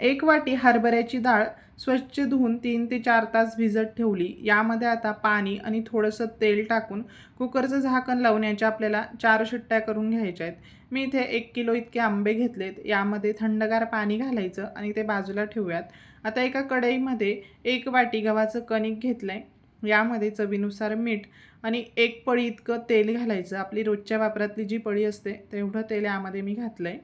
एक वाटी हरभऱ्याची डाळ स्वच्छ धुवून तीन ते चार तास भिजत ठेवली. यामध्ये आता पाणी आणि थोडंसं तेल टाकून कुकरचं झाकण लावण्याच्या आपल्याला चार शिट्ट्या करून घ्यायच्या आहेत. मी इथे एक किलो इतके आंबे घेतलेत. यामध्ये थंडगार पाणी घालायचं आणि ते बाजूला ठेवूयात. आता एका कढईमध्ये एक वाटी गव्हाचं कणिक घेतलं आहे यामध्ये चवीनुसार मीठ आणि एक पळी इतकं तेल घालायचं. आपली रोजच्या वापरातली जी पळी असते तेवढं तेल यामध्ये मी घातलं आहे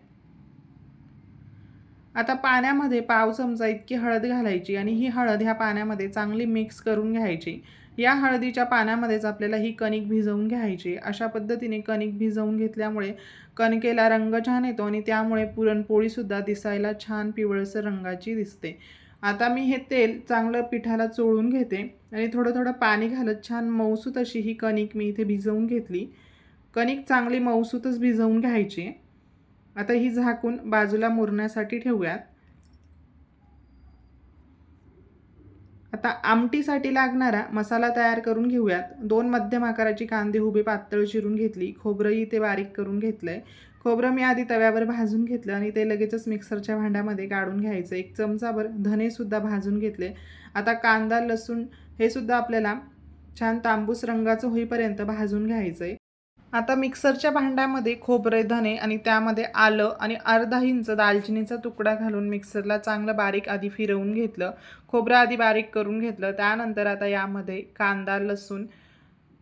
आता पाण्यामध्ये पाव चमचा इतकी हळद घालायची आणि ही हळद ह्या पाण्यामध्ये चांगली मिक्स करून घ्यायची. या हळदीच्या पाण्यामध्येच आपल्याला ही कणिक भिजवून घ्यायची. अशा पद्धतीने कणिक भिजवून घेतल्यामुळे कणकेला रंग छान येतो आणि त्यामुळे पुरणपोळीसुद्धा दिसायला छान पिवळसर रंगाची दिसते. आता मी हे तेल चांगलं पिठाला चोळून घेते आणि थोडं थोडं पाणी घालत छान मऊसूत अशी ही कणिक मी इथे भिजवून घेतली. कणिक चांगली मऊसूतच भिजवून घ्यायची. आता ही झाकून बाजूला मुरण्यासाठी ठेवूयात. आता आमटीसाठी लागणारा मसाला तयार करून घेऊयात. दोन मध्यम आकाराची कांदे उभे पातळ चिरून घेतली. खोबरंही ते बारीक करून घेतलं आहे खोबरं मी आधी तव्यावर भाजून घेतलं आणि ते लगेचच मिक्सरच्या भांड्यामध्ये काढून घ्यायचं. एक चमचाभर धनेसुद्धा भाजून घेतले. आता कांदा लसूण हे सुद्धा आपल्याला छान तांबूस रंगाचं होईपर्यंत भाजून घ्यायचं आहे आता मिक्सरच्या भांड्यामध्ये खोबरे धने आणि त्यामध्ये आलं आणि अर्धा इंच दालचिनीचा तुकडा घालून मिक्सरला चांगलं बारीक आधी फिरवून घेतलं. खोबरं आधी बारीक करून घेतलं. त्यानंतर आता यामध्ये कांदा लसूण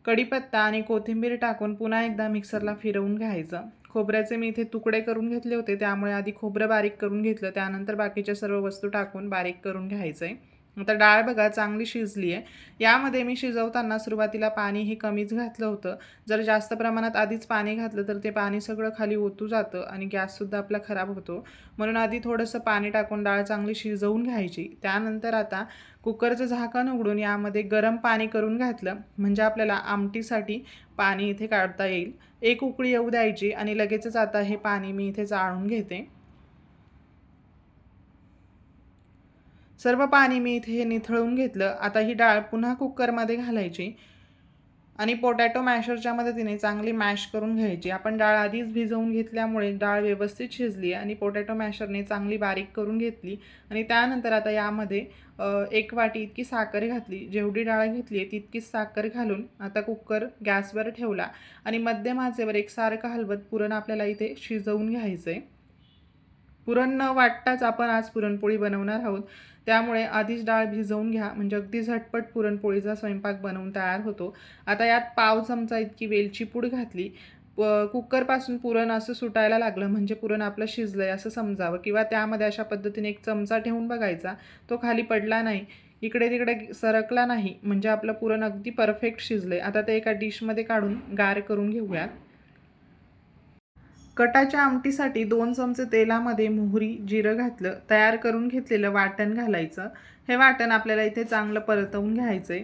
कढीपत्ता आणि कोथिंबीर टाकून पुन्हा एकदा मिक्सरला फिरवून घ्यायचं. खोबऱ्याचे मी इथे तुकडे करून घेतले होते त्यामुळे आधी खोबरं बारीक करून घेतलं. त्यानंतर बाकीच्या सर्व वस्तू टाकून बारीक करून घ्यायचं आहे आता डाळ बघा चांगली शिजली आहे यामध्ये मी शिजवताना सुरुवातीला पाणी हे कमीच घातलं होतं. जर जास्त प्रमाणात आधीच पाणी घातलं तर ते पाणी सगळं खाली ओतू जातं आणि गॅससुद्धा आपला खराब होतो. म्हणून आधी थोडंसं पाणी टाकून डाळ चांगली शिजवून घ्यायची. त्यानंतर आता कुकरचं झाकण उघडून यामध्ये गरम पाणी करून घातलं. म्हणजे आपल्याला आमटीसाठी पाणी इथे काढता येईल. एक उकळी येऊ द्यायची आणि लगेचच आता हे पाणी मी इथे चाळून घेते. सर्व पाणी मी इथे हे निथळून घेतलं. आता ही डाळ पुन्हा कुकरमध्ये घालायची आणि पोटॅटो मॅशरच्या मदतीने चांगली मॅश करून घ्यायची. आपण डाळ आधीच भिजवून घेतल्यामुळे डाळ व्यवस्थित शिजली आणि पोटॅटो मॅशरने चांगली बारीक करून घेतली आणि त्यानंतर आता यामध्ये एक वाटी इतकी साखर घातली. जेवढी डाळ घेतली आहे तितकीच साखर घालून आता कुकर गॅसवर ठेवला आणि मध्यम आचेवर एकसारखं हलवत पुरण आपल्याला इथे शिजवून घ्यायचं आहे पुरण न वाटताच आपण आज पुरणपोळी बनवणार आहोत. त्यामुळे आधीच डाळ भिजवून घ्या. म्हणजे अगदी झटपट पुरणपोळीचा स्वयंपाक बनवून तयार होतो. आता यात पाव चमचा इतकी वेलची पूड घातली. प कुकरपासून पुरण असं सुटायला लागलं. म्हणजे पुरण आपलं शिजलं आहे असं समजावं. किंवा त्यामध्ये अशा पद्धतीने एक चमचा ठेवून बघायचा. तो खाली पडला नाही. इकडे तिकडे सरकला नाही. म्हणजे आपलं पुरण अगदी परफेक्ट शिजलं आहे आता ते एका डिशमध्ये काढून गार करून घेऊयात. कटाच्या आमटीसाठी दोन चमचे तेलामध्ये मोहरी जिरं घातलं तयार करून घेतलेलं वाटण घालायचं. हे वाटण आपल्याला इथे चांगलं परतवून घ्यायचं आहे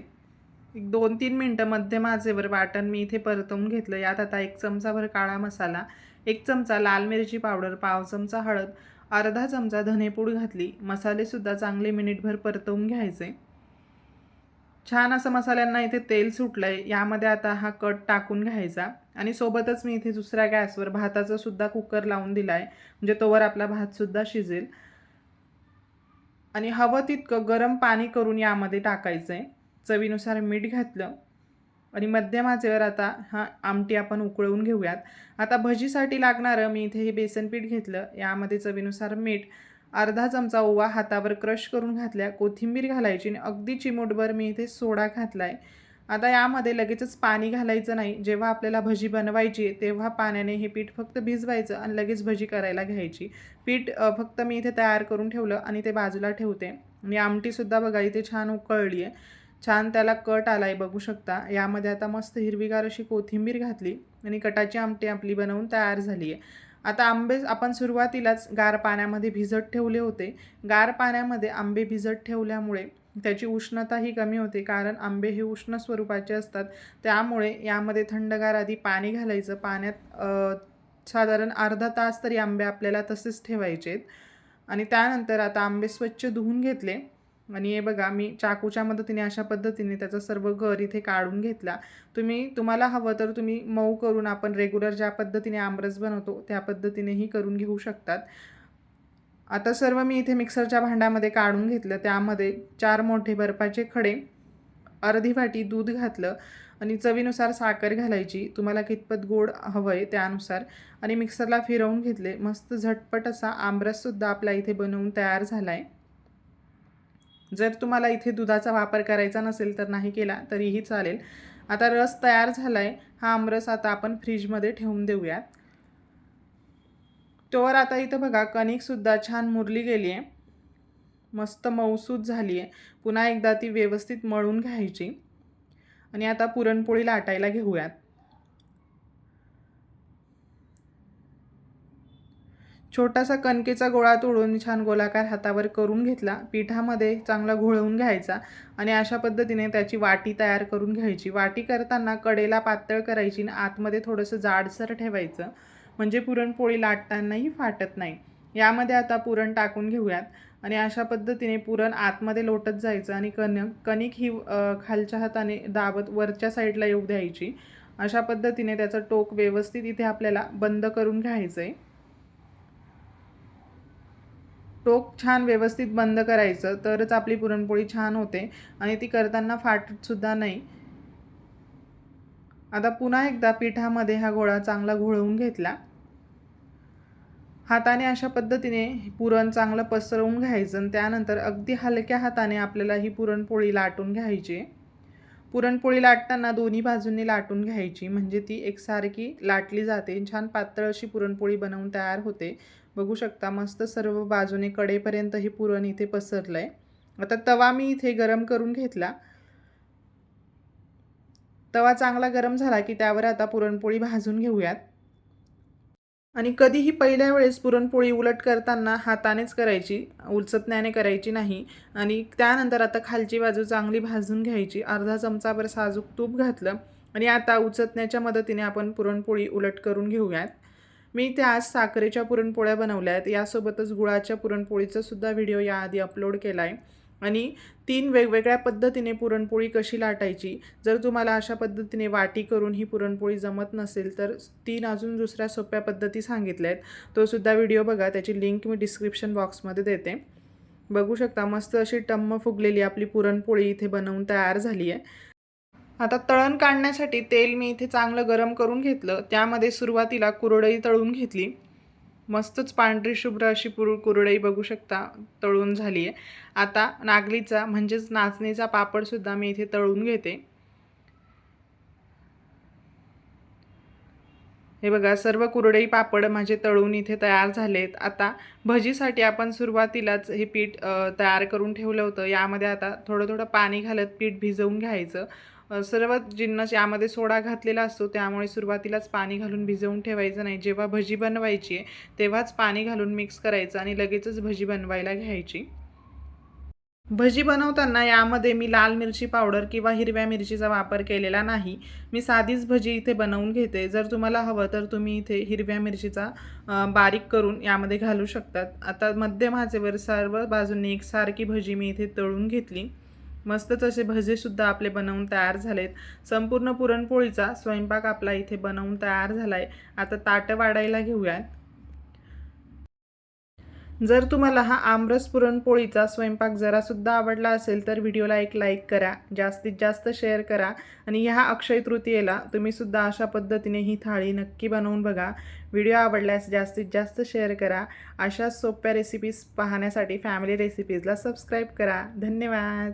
एक दोन तीन मिनटं मध्यम आचेवर वाटण मी इथे परतवून घेतलं. यात आता एक चमचाभर काळा मसाला एक चमचा लाल मिरची पावडर पाव चमचा हळद अर्धा चमचा धनेपूड घातली. मसालेसुद्धा चांगले मिनिटभर परतवून घ्यायचे. छान असं मसाल्यांना इथे तेल सुटलं आहे यामध्ये आता हा कट टाकून घ्यायचा. आणि सोबतच मी इथे दुसऱ्या गॅसवर भाताचा सुद्धा कुकर लावून दिला आहे म्हणजे तोवर आपला भातसुद्धा शिजेल. आणि हवं तितकं गरम पाणी करून यामध्ये टाकायचं आहे चवीनुसार मीठ घातलं. आणि मध्यम आचेवर आता हा आमटी आपण उकळवून घेऊयात. आता भजीसाठी लागणारं मी इथे हे बेसन पीठ घेतलं. यामध्ये चवीनुसार मीठ अर्धा चमचा ओवा हातावर क्रश करून घातल्या. कोथिंबीर घालायची आणि अगदी चिमूटभर मी इथे सोडा घातला आहे आता यामध्ये लगेचच पाणी घालायचं नाही. जेव्हा आपल्याला भजी बनवायची तेव्हा पाण्याने हे पीठ फक्त भिजवायचं आणि लगेच भजी करायला घ्यायची. पीठ फक्त मी इथे तयार करून ठेवलं आणि ते बाजूला ठेवते. आणि आमटीसुद्धा बघा इथे छान उकळली आहे छान त्याला कट आला आहे बघू शकता. यामध्ये आता मस्त हिरवीगार अशी कोथिंबीर घातली आणि कटाची आमटी आपली बनवून तयार झाली आहे आता आंबे आपण सुरुवातीलाच गार पाण्यामध्ये भिजत ठेवले होते. गार पाण्यामध्ये आंबे भिजत ठेवल्यामुळे त्याची उष्णताही कमी होते कारण आंबे हे उष्ण स्वरूपाचे असतात. त्यामुळे यामध्ये थंडगार आधी पाणी घालायचं. पाण्यात साधारण अर्धा तास तरी आंबे आपल्याला तसेच ठेवायचे आणि त्यानंतर आता आंबे स्वच्छ धुवून घेतले. आणि हे बघा मी चाकूच्या मदतीने अशा पद्धतीने त्याचा सर्व घर इथे काढून घेतला. तुम्ही तुम्हाला हवं तर तुम्ही मऊ करून आपण रेग्युलर ज्या पद्धतीने आमरस बनवतो त्या पद्धतीनेही करून घेऊ शकतात. आता सर्व मी इथे मिक्सरच्या भांड्यामध्ये काढून घेतलं. त्यामध्ये चार मोठे बर्फाचे खडे अर्धी वाटी दूध घातलं आणि चवीनुसार साखर घालायची. तुम्हाला कितपत गोड हवं आहे त्यानुसार. आणि मिक्सरला फिरवून घेतले. मस्त झटपट असा आमरससुद्धा आपला इथे बनवून तयार झाला आहे जर तुम्हाला इथे दुधाचा वापर करायचा नसेल तर नाही केला तरीही चालेल. आता रस तयार झाला आहे हा आमरस आता आपण फ्रीजमध्ये ठेवून देऊयात तोवर आता इथं बघा कणिकसुद्धा छान मुरली गेली आहे मस्त मऊसूत झाली आहे पुन्हा एकदा ती व्यवस्थित मळून घ्यायची. आणि आता पुरणपोळी लाटायला घेऊयात. छोटासा कणकेचा गोळा तोडून छान गोलाकार हातावर करून घेतला. पिठामध्ये चांगला घोळवून घ्यायचा आणि अशा पद्धतीने त्याची वाटी तयार करून घ्यायची. वाटी करताना कडेला पातळ करायची आणि आतमध्ये थोडंसं जाडसर ठेवायचं. म्हणजे पुरणपोळी लाटतानाही फाटत नाही. यामध्ये आता पुरण टाकून घेऊयात. आणि अशा पद्धतीने पुरण आतमध्ये लोटत जायचं आणि कण कणिक ही खालच्या हाताने दाबत वरच्या साईडला येऊ द्यायची. अशा पद्धतीने त्याचं टोक व्यवस्थित इथे आपल्याला बंद करून घ्यायचं आहे टोक छान व्यवस्थित बंद करायचं तरच आपली पुरणपोळी छान होते आणि ती करताना फाटसुद्धा नाही. आता पुन्हा एकदा पिठामध्ये हा गोळा चांगला घोळवून घेतला. हाताने अशा पद्धतीने पुरण चांगलं पसरवून घ्यायचं आणि त्यानंतर अगदी हलक्या हाताने आपल्याला ही पुरणपोळी लाटून घ्यायची. पुरणपोळी लाटताना दोन्ही बाजूंनी लाटून घ्यायची म्हणजे ती एकसारखी लाटली जाते. छान पातळ अशी पुरणपोळी बनवून तयार होते. बघू शकता मस्त सर्व बाजूने कडेपर्यंत हे पुरण इथे पसरलं आहे आता तवा मी इथे गरम करून घेतला. तवा चांगला गरम झाला की त्यावर आता पुरणपोळी भाजून घेऊयात. आणि कधीही पहिल्या वेळेस पुरणपोळी उलट करताना हातानेच करायची उलचतण्याने करायची नाही. आणि त्यानंतर आता खालची बाजू चांगली भाजून घ्यायची. अर्धा चमचाभर साजूक तूप घातलं आणि आता उचतण्याच्या मदतीने आपण पुरणपोळी उलट करून घेऊयात. मी इथे आज साखरेच्या पुरणपोळ्या बनवल्या आहेत. यासोबतच गुळाच्या पुरणपोळीचा सुद्धा व्हिडिओ याआधी अपलोड केला आहे आणि तीन वेगवेगळ्या पद्धतीने पुरणपोळी कशी लाटायची जर तुम्हाला अशा पद्धतीने वाटी करून ही पुरणपोळी जमत नसेल तर तीन अजून दुसऱ्या सोप्या पद्धती सांगितल्या आहेत. तोसुद्धा व्हिडिओ बघा त्याची लिंक मी डिस्क्रिप्शन बॉक्समध्ये देते. बघू शकता मस्त अशी टम्म फुगलेली आपली पुरणपोळी इथे बनवून तयार झाली आहे. आता तळण काढण्यासाठी तेल मी इथे चांगलं गरम करून घेतलं. त्यामध्ये सुरुवातीला कुरडई तळून घेतली. मस्तच पांढरी शुभ्र अशी पुर कुरडई बघू शकता तळून झाली आहे. आता नागलीचा म्हणजेच नाचणीचा पापडसुद्धा मी इथे तळून घेते. हे बघा सर्व कुरडई पापड माझे तळून इथे तयार झालेत. आता भजीसाठी आपण सुरुवातीलाच हे पीठ तयार करून ठेवलं होतं. यामध्ये आता थोडं थोडं पाणी घालत पीठ भिजवून घ्यायचं. सर्व जिन्नस यामध्ये सोडा घातलेला असतो. त्यामुळे सुरुवातीलाच पाणी घालून भिजवून ठेवायचं नाही. जेव्हा भजी बनवायची आहे तेव्हाच पाणी घालून मिक्स करायचं आणि लगेचच भजी बनवायला घ्यायची. भजी बनवताना यामध्ये मी लाल मिरची पावडर किंवा हिरव्या मिरचीचा वापर केलेला नाही. मी साधीच भजी इथे बनवून घेते. जर तुम्हाला हवं तर तुम्ही इथे हिरव्या मिरचीचा बारीक करून यामध्ये घालू शकतात. आता मध्यम आचेवर सर्व बाजूंनी एकसारखी भजी मी इथे तळून घेतली. मस्तच असे भजेसुद्धा आपले बनवून तयार झालेत. संपूर्ण पुरणपोळीचा स्वयंपाक आपला इथे बनवून तयार झाला आहे आता ताटं वाढायला घेऊयात. जर तुम्हाला हा आमरस पुरणपोळीचा स्वयंपाक जरासुद्धा आवडला असेल तर व्हिडिओला एक लाईक करा जास्तीत जास्त शेअर करा आणि ह्या अक्षय तृतीयेला तुम्हीसुद्धा अशा पद्धतीने ही थाळी नक्की बनवून बघा. व्हिडिओ आवडल्यास जास्तीत जास्त शेअर करा. अशा सोप्या रेसिपीज पाहण्यासाठी फॅमिली रेसिपीजला सबस्क्राईब करा. धन्यवाद!